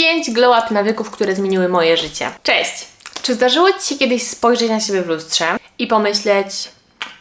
5 glow up nawyków, które zmieniły moje życie. Cześć! Czy zdarzyło Ci się kiedyś spojrzeć na siebie w lustrze i pomyśleć,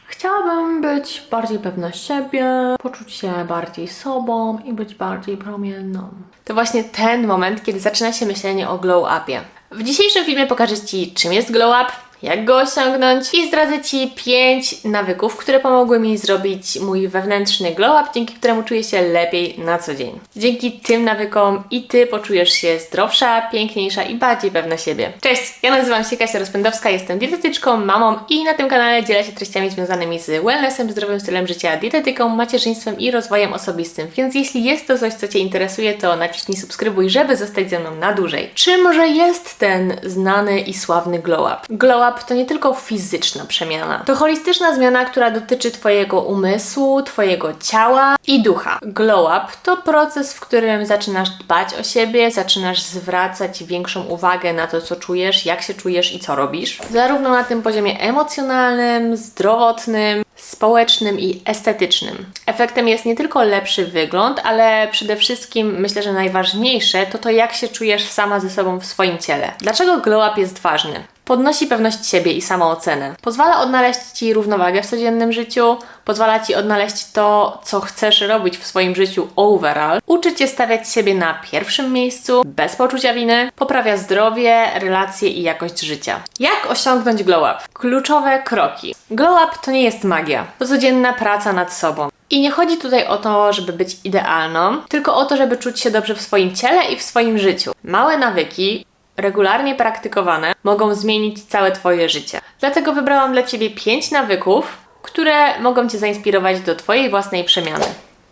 chciałabym być bardziej pewna siebie, poczuć się bardziej sobą i być bardziej promienną? To właśnie ten moment, kiedy zaczyna się myślenie o glow upie. W dzisiejszym filmie pokażę Ci, czym jest glow up, jak go osiągnąć i zdradzę Ci 5 nawyków, które pomogły mi zrobić mój wewnętrzny glow up, dzięki któremu czuję się lepiej na co dzień. Dzięki tym nawykom i Ty poczujesz się zdrowsza, piękniejsza i bardziej pewna siebie. Cześć, ja nazywam się Kasia Rozpędowska, jestem dietetyczką, mamą i na tym kanale dzielę się treściami związanymi z wellnessem, zdrowym stylem życia, dietetyką, macierzyństwem i rozwojem osobistym. Więc jeśli jest to coś, co Cię interesuje, to naciśnij subskrybuj, żeby zostać ze mną na dłużej. Czym że jest ten znany i sławny glow up? To nie tylko fizyczna przemiana. To holistyczna zmiana, która dotyczy Twojego umysłu, Twojego ciała i ducha. Glow up to proces, w którym zaczynasz dbać o siebie, zaczynasz zwracać większą uwagę na to, co czujesz, jak się czujesz i co robisz. Zarówno na tym poziomie emocjonalnym, zdrowotnym, społecznym i estetycznym. Efektem jest nie tylko lepszy wygląd, ale przede wszystkim myślę, że najważniejsze to to, jak się czujesz sama ze sobą w swoim ciele. Dlaczego glow up jest ważny? Podnosi pewność siebie i samoocenę. Pozwala odnaleźć Ci równowagę w codziennym życiu, pozwala Ci odnaleźć to, co chcesz robić w swoim życiu overall, uczy Cię stawiać siebie na pierwszym miejscu, bez poczucia winy, poprawia zdrowie, relacje i jakość życia. Jak osiągnąć glow up? Kluczowe kroki. Glow up to nie jest magia, to codzienna praca nad sobą. I nie chodzi tutaj o to, żeby być idealną, tylko o to, żeby czuć się dobrze w swoim ciele i w swoim życiu. Małe nawyki, regularnie praktykowane, mogą zmienić całe Twoje życie. Dlatego wybrałam dla Ciebie 5 nawyków, które mogą Cię zainspirować do Twojej własnej przemiany.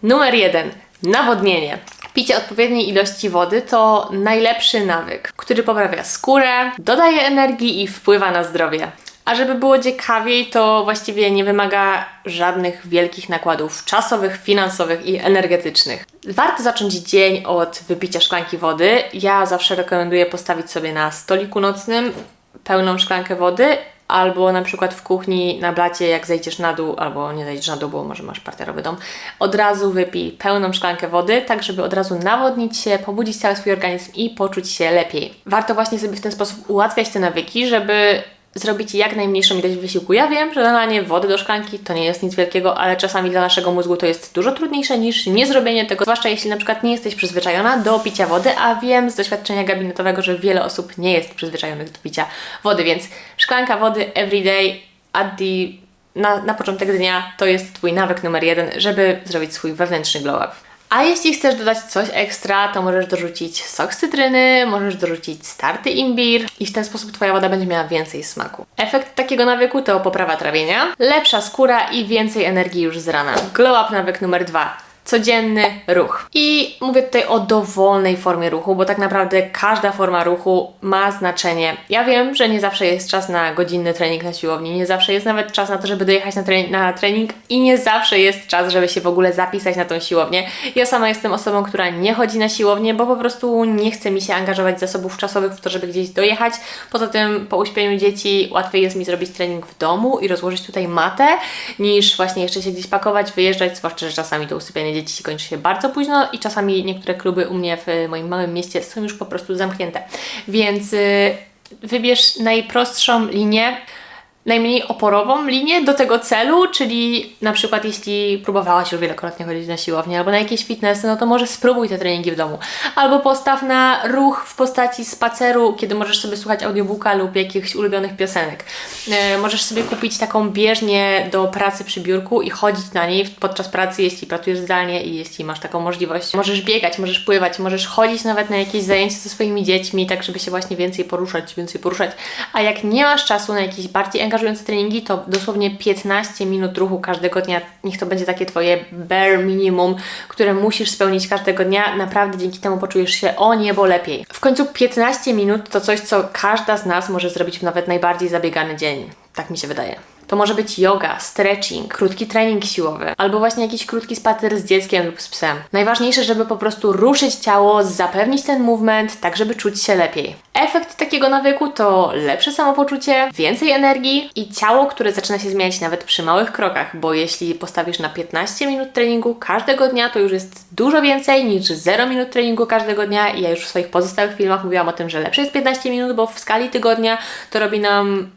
Numer 1. Nawodnienie. Picie odpowiedniej ilości wody to najlepszy nawyk, który poprawia skórę, dodaje energii i wpływa na zdrowie. A żeby było ciekawiej, to właściwie nie wymaga żadnych wielkich nakładów czasowych, finansowych i energetycznych. Warto zacząć dzień od wypicia szklanki wody. Ja zawsze rekomenduję postawić sobie na stoliku nocnym pełną szklankę wody albo na przykład w kuchni na blacie, jak zejdziesz na dół, albo nie zejdziesz na dół, bo może masz parterowy dom, od razu wypij pełną szklankę wody, tak żeby od razu nawodnić się, pobudzić cały swój organizm i poczuć się lepiej. Warto właśnie sobie w ten sposób ułatwiać te nawyki, żeby zrobić jak najmniejszą ilość wysiłku. Ja wiem, że nalanie wody do szklanki to nie jest nic wielkiego, ale czasami dla naszego mózgu to jest dużo trudniejsze niż niezrobienie tego, zwłaszcza jeśli na przykład nie jesteś przyzwyczajona do picia wody, a wiem z doświadczenia gabinetowego, że wiele osób nie jest przyzwyczajonych do picia wody, więc szklanka wody everyday at the na, na początek dnia to jest Twój nawyk numer jeden, żeby zrobić swój wewnętrzny glow up. A jeśli chcesz dodać coś ekstra, to możesz dorzucić sok z cytryny, możesz dorzucić starty imbir i w ten sposób Twoja woda będzie miała więcej smaku. Efekt takiego nawyku to poprawa trawienia, lepsza skóra i więcej energii już z rana. Glow up nawyk numer dwa codzienny ruch. I mówię tutaj o dowolnej formie ruchu, bo tak naprawdę każda forma ruchu ma znaczenie. Ja wiem, że nie zawsze jest czas na godzinny trening na siłowni, nie zawsze jest nawet czas na to, żeby dojechać na, trening, na trening i nie zawsze jest czas, żeby się w ogóle zapisać na tą siłownię. Ja sama jestem osobą, która nie chodzi na siłownię, bo po prostu nie chce mi się angażować zasobów czasowych w to, żeby gdzieś dojechać. Poza tym po uśpieniu dzieci łatwiej jest mi zrobić trening w domu i rozłożyć tutaj matę, niż właśnie jeszcze się gdzieś pakować, wyjeżdżać, zwłaszcza, że czasami to usypianie dzieci kończy się bardzo późno i czasami niektóre kluby u mnie w moim małym mieście są już po prostu zamknięte. Więc y, wybierz najprostszą linię, najmniej oporową linię do tego celu, czyli na przykład jeśli próbowałaś już wielokrotnie chodzić na siłownię albo na jakieś fitnessy, no to może spróbuj te treningi w domu. Albo postaw na ruch w postaci spaceru, kiedy możesz sobie słuchać audiobooka lub jakichś ulubionych piosenek. E, możesz sobie kupić taką bieżnię do pracy przy biurku i chodzić na niej podczas pracy, jeśli pracujesz zdalnie i jeśli masz taką możliwość. Możesz biegać, możesz pływać, możesz chodzić nawet na jakieś zajęcia ze swoimi dziećmi, tak żeby się właśnie więcej poruszać, więcej poruszać. A jak nie masz czasu na jakieś bardziej angażujące treningi, to dosłownie 15 minut ruchu każdego dnia. Niech to będzie takie Twoje bare minimum, które musisz spełnić każdego dnia. Naprawdę dzięki temu poczujesz się o niebo lepiej. W końcu 15 minut to coś, co każda z nas może zrobić w nawet najbardziej zabiegany dzień. Tak mi się wydaje. To może być yoga, stretching, krótki trening siłowy, albo właśnie jakiś krótki spacer z dzieckiem lub z psem. Najważniejsze, żeby po prostu ruszyć ciało, zapewnić ten movement, tak żeby czuć się lepiej. Efekt takiego nawyku to lepsze samopoczucie, więcej energii i ciało, które zaczyna się zmieniać nawet przy małych krokach, bo jeśli postawisz na 15 minut treningu każdego dnia, to już jest dużo więcej niż 0 minut treningu każdego dnia. I ja już w swoich pozostałych filmach mówiłam o tym, że lepsze jest 15 minut, bo w skali tygodnia to robi nam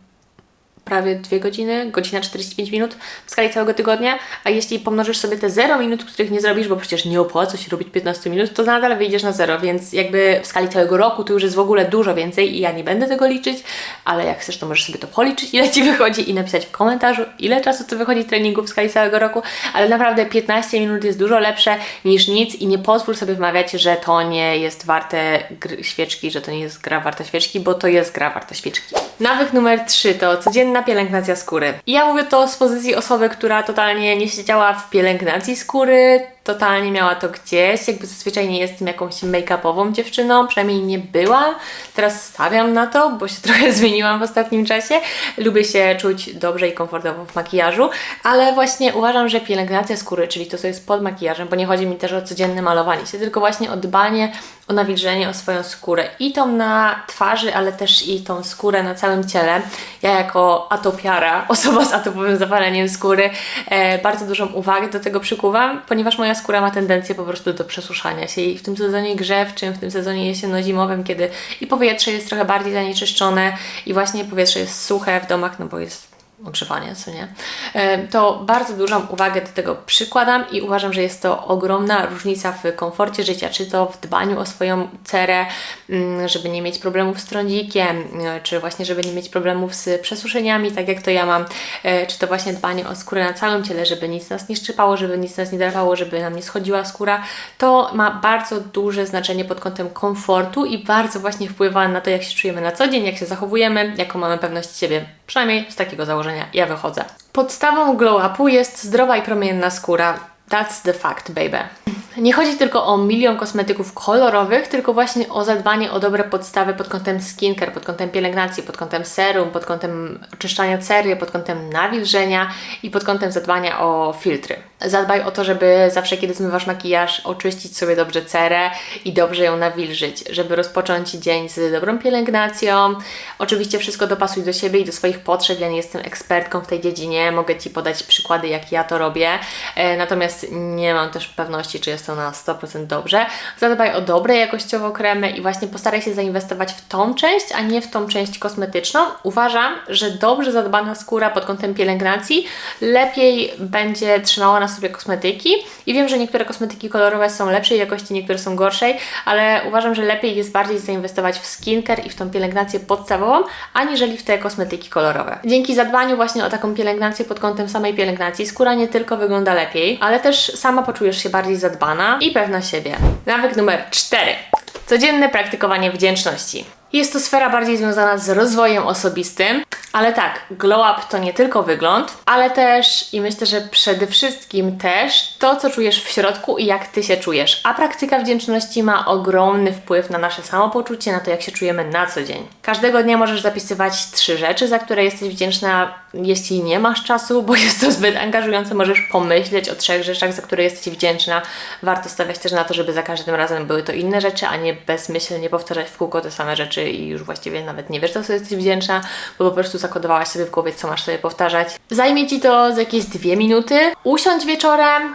prawie 2 godziny, godzina 45 minut w skali całego tygodnia, a jeśli pomnożysz sobie te 0 minut, których nie zrobisz, bo przecież nie opłaca się robić 15 minut, to nadal wyjdziesz na 0, więc jakby w skali całego roku to już jest w ogóle dużo więcej i ja nie będę tego liczyć, ale jak chcesz, to możesz sobie to policzyć, ile Ci wychodzi i napisać w komentarzu, ile czasu to wychodzi treningu w skali całego roku, ale naprawdę 15 minut jest dużo lepsze niż nic i nie pozwól sobie wmawiać, że to nie jest warte świeczki, że to nie jest gra warta świeczki, bo to jest gra warta świeczki. Nawyk numer 3 to codzienna pielęgnacja skóry. Ja mówię to z pozycji osoby, która totalnie nie siedziała w pielęgnacji skóry, totalnie miała to gdzieś, jakby zazwyczaj nie jestem jakąś make-upową dziewczyną, przynajmniej nie byłam. Teraz stawiam na to, bo się trochę zmieniłam w ostatnim czasie. Lubię się czuć dobrze i komfortowo w makijażu, ale właśnie uważam, że pielęgnacja skóry, czyli to, co jest pod makijażem, bo nie chodzi mi też o codzienne malowanie się, tylko właśnie o dbanie o nawilżenie, o swoją skórę i tą na twarzy, ale też i tą skórę na całym ciele. Ja jako atopiara, osoba z atopowym zapaleniem skóry, e, bardzo dużą uwagę do tego przykuwam, ponieważ moja skóra ma tendencję po prostu do przesuszania się i w tym sezonie grzewczym, w tym sezonie jesienno-zimowym, kiedy i powietrze jest trochę bardziej zanieczyszczone i właśnie powietrze jest suche w domach, no bo jest ogrzewanie, co nie, e, to bardzo dużą uwagę do tego przykładam i uważam, że jest to ogromna różnica w komforcie życia, czy to w dbaniu o swoją cerę, mm, żeby nie mieć problemów z trądzikiem, e, czy właśnie żeby nie mieć problemów z przesuszeniami, tak jak to ja mam, e, czy to właśnie dbanie o skórę na całym ciele, żeby nic nas nie szczypało, żeby nic nas nie dawało, żeby nam nie schodziła skóra, to ma bardzo duże znaczenie pod kątem komfortu i bardzo właśnie wpływa na to, jak się czujemy na co dzień, jak się zachowujemy, jaką mamy pewność siebie, przynajmniej z takiego założenia ja wychodzę. Podstawą glow upu jest zdrowa i promienna skóra. That's the fact, baby. Nie chodzi tylko o milion kosmetyków kolorowych, tylko właśnie o zadbanie o dobre podstawy pod kątem skincare, pod kątem pielęgnacji, pod kątem serum, pod kątem oczyszczania cery, pod kątem nawilżenia i pod kątem zadbania o filtry. Zadbaj o to, żeby zawsze, kiedy zmywasz makijaż, oczyścić sobie dobrze cerę i dobrze ją nawilżyć, żeby rozpocząć dzień z dobrą pielęgnacją. Oczywiście wszystko dopasuj do siebie i do swoich potrzeb. Ja nie jestem ekspertką w tej dziedzinie, mogę Ci podać przykłady, jak ja to robię, e, natomiast nie mam też pewności, czy jest to na 100% dobrze. Zadbaj o dobre jakościowo kremy i właśnie postaraj się zainwestować w tą część, a nie w tą część kosmetyczną. Uważam, że dobrze zadbana skóra pod kątem pielęgnacji lepiej będzie trzymała na sobie kosmetyki i wiem, że niektóre kosmetyki kolorowe są lepszej jakości, niektóre są gorszej, ale uważam, że lepiej jest bardziej zainwestować w skincare i w tą pielęgnację podstawową, aniżeli w te kosmetyki kolorowe. Dzięki zadbaniu właśnie o taką pielęgnację pod kątem samej pielęgnacji skóra nie tylko wygląda lepiej, ale też sama poczujesz się bardziej zadbana i pewna siebie. Nawyk numer 4. Codzienne praktykowanie wdzięczności. Jest to sfera bardziej związana z rozwojem osobistym, ale tak, glow up to nie tylko wygląd, ale też i myślę, że przede wszystkim też to, co czujesz w środku i jak ty się czujesz. A praktyka wdzięczności ma ogromny wpływ na nasze samopoczucie, na to, jak się czujemy na co dzień. Każdego dnia możesz zapisywać trzy rzeczy, za które jesteś wdzięczna. Jeśli nie masz czasu, bo jest to zbyt angażujące, możesz pomyśleć o trzech rzeczach, za które jesteś wdzięczna. Warto stawiać też na to, żeby za każdym razem były to inne rzeczy, a nie bezmyślnie powtarzać w kółko te same rzeczy i już właściwie nawet nie wiesz, za co jesteś wdzięczna, bo po prostu zakodowałaś sobie w głowie, co masz sobie powtarzać. Zajmie Ci to z jakieś dwie minuty. Usiądź wieczorem,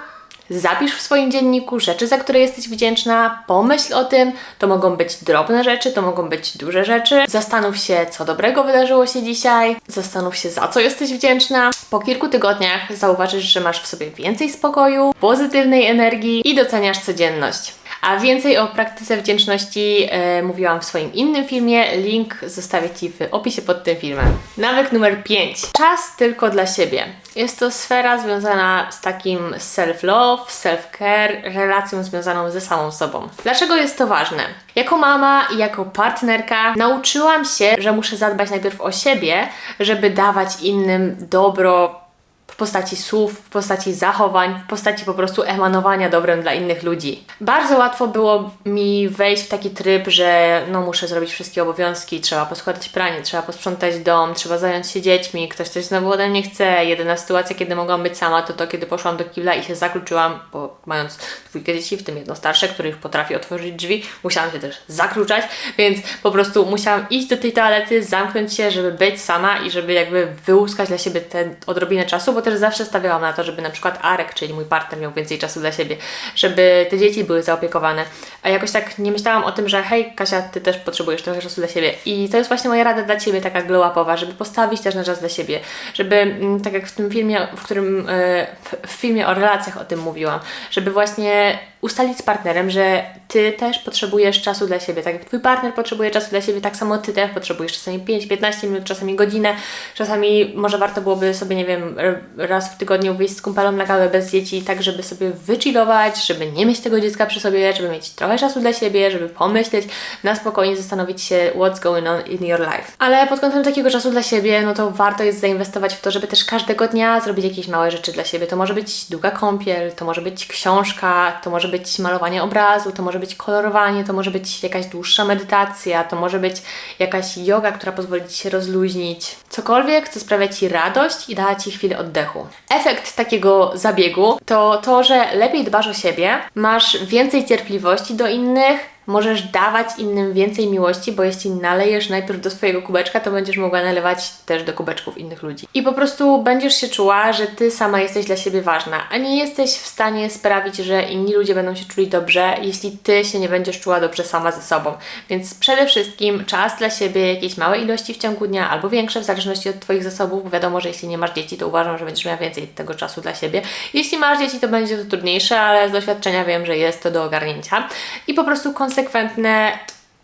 Zapisz w swoim dzienniku rzeczy, za które jesteś wdzięczna, pomyśl o tym. To mogą być drobne rzeczy, to mogą być duże rzeczy. Zastanów się, co dobrego wydarzyło się dzisiaj. Zastanów się, za co jesteś wdzięczna. Po kilku tygodniach zauważysz, że masz w sobie więcej spokoju, pozytywnej energii i doceniasz codzienność. A więcej o praktyce wdzięczności e, mówiłam w swoim innym filmie. Link zostawię Ci w opisie pod tym filmem. Nawyk numer 5. Czas tylko dla siebie. Jest to sfera związana z takim self-love, self-care, relacją związaną ze samą sobą. Dlaczego jest to ważne? Jako mama i jako partnerka nauczyłam się, że muszę zadbać najpierw o siebie, żeby dawać innym dobro w postaci słów, w postaci zachowań, w postaci po prostu emanowania dobrem dla innych ludzi. Bardzo łatwo było mi wejść w taki tryb, że no muszę zrobić wszystkie obowiązki, trzeba poskładać pranie, trzeba posprzątać dom, trzeba zająć się dziećmi, ktoś coś znowu ode mnie chce. Jedyna sytuacja, kiedy mogłam być sama, to to, kiedy poszłam do kibla i się zakluczyłam, bo mając dwójkę dzieci, w tym jedno starsze, które już potrafi otworzyć drzwi, musiałam się też zakluczać, więc po prostu musiałam iść do tej toalety, zamknąć się, żeby być sama i żeby jakby wyłuskać dla siebie tę odrobinę czasu, bo też zawsze stawiałam na to, żeby na przykład Arek, czyli mój partner, miał więcej czasu dla siebie, żeby te dzieci były zaopiekowane. A jakoś tak nie myślałam o tym, że hej, Kasia, ty też potrzebujesz trochę czasu dla siebie. I to jest właśnie moja rada dla ciebie, taka glow-upowa, żeby postawić też na czas dla siebie, żeby mm, tak jak w tym filmie, w którym e, w- w filmie o relacjach o tym mówiłam, żeby właśnie ustalić z partnerem, że ty też potrzebujesz czasu dla siebie. Tak jak twój partner potrzebuje czasu dla siebie, tak samo ty też potrzebujesz czasami 5-15 minut, czasami godzinę, czasami może warto byłoby sobie, nie wiem, raz w tygodniu wyjść z kumpelą na kawę bez dzieci, tak żeby sobie wychillować, żeby nie mieć tego dziecka przy sobie, żeby mieć trochę czasu dla siebie, żeby pomyśleć, na spokojnie zastanowić się what's going on in your life. Ale pod kątem takiego czasu dla siebie, no to warto jest zainwestować w to, żeby też każdego dnia zrobić jakieś małe rzeczy dla siebie. To może być długa kąpiel, to może być książka, to może być malowanie obrazu, to może być kolorowanie, to może być jakaś dłuższa medytacja, to może być jakaś yoga, która pozwoli Ci się rozluźnić. Cokolwiek, co sprawia Ci radość i da Ci chwilę oddechu. Efekt takiego zabiegu to to, że lepiej dbasz o siebie, masz więcej cierpliwości do innych, Możesz dawać innym więcej miłości, bo jeśli nalejesz najpierw do swojego kubeczka, to będziesz mogła nalewać też do kubeczków innych ludzi. I po prostu będziesz się czuła, że ty sama jesteś dla siebie ważna, a nie jesteś w stanie sprawić, że inni ludzie będą się czuli dobrze, jeśli ty się nie będziesz czuła dobrze sama ze sobą. Więc przede wszystkim czas dla siebie, jakieś małe ilości w ciągu dnia albo większe, w zależności od Twoich zasobów, bo wiadomo, że jeśli nie masz dzieci, to uważam, że będziesz miała więcej tego czasu dla siebie. Jeśli masz dzieci, to będzie to trudniejsze, ale z doświadczenia wiem, że jest to do ogarnięcia. I po prostu konsekwentne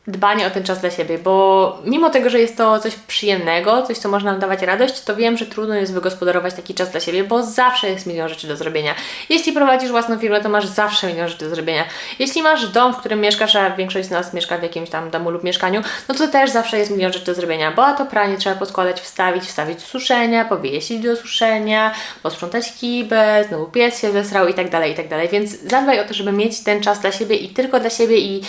dbanie o ten czas dla siebie, bo mimo tego, że jest to coś przyjemnego, coś, co może nam dawać radość, to wiem, że trudno jest wygospodarować taki czas dla siebie, bo zawsze jest milion rzeczy do zrobienia. Jeśli prowadzisz własną firmę, to masz zawsze milion rzeczy do zrobienia. Jeśli masz dom, w którym mieszkasz, a większość z nas mieszka w jakimś tam domu lub mieszkaniu, no to też zawsze jest milion rzeczy do zrobienia, bo a to pranie trzeba poskładać, wstawić, wstawić do suszenia, powiesić do suszenia, posprzątać kibę, znowu pies się zesrał i tak dalej, i tak dalej. Więc zadbaj o to, żeby mieć ten czas dla siebie i tylko dla siebie i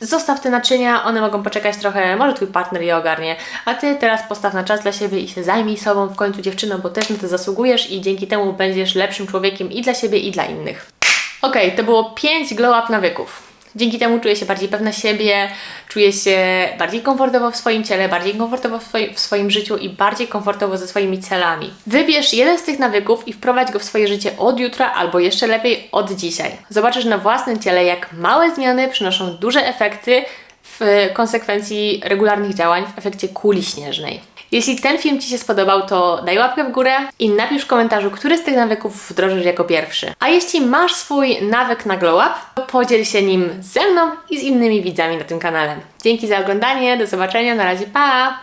Zostaw te naczynia, one mogą poczekać trochę, może Twój partner je ogarnie, a Ty teraz postaw na czas dla siebie i się zajmij sobą w końcu dziewczyną, bo też na to zasługujesz i dzięki temu będziesz lepszym człowiekiem i dla siebie i dla innych. Okej, to było 5 glow up nawyków. Dzięki temu czuję się bardziej pewna siebie, czuję się bardziej komfortowo w swoim ciele, bardziej komfortowo w swoim, w swoim życiu i bardziej komfortowo ze swoimi celami. Wybierz jeden z tych nawyków i wprowadź go w swoje życie od jutra albo jeszcze lepiej od dzisiaj. Zobaczysz na własnym ciele, jak małe zmiany przynoszą duże efekty w konsekwencji regularnych działań w efekcie kuli śnieżnej. Jeśli ten film Ci się spodobał, to daj łapkę w górę i napisz w komentarzu, który z tych nawyków wdrożysz jako pierwszy. A jeśli masz swój nawyk na glow up, to podziel się nim ze mną i z innymi widzami na tym kanale. Dzięki za oglądanie, do zobaczenia, na razie, pa!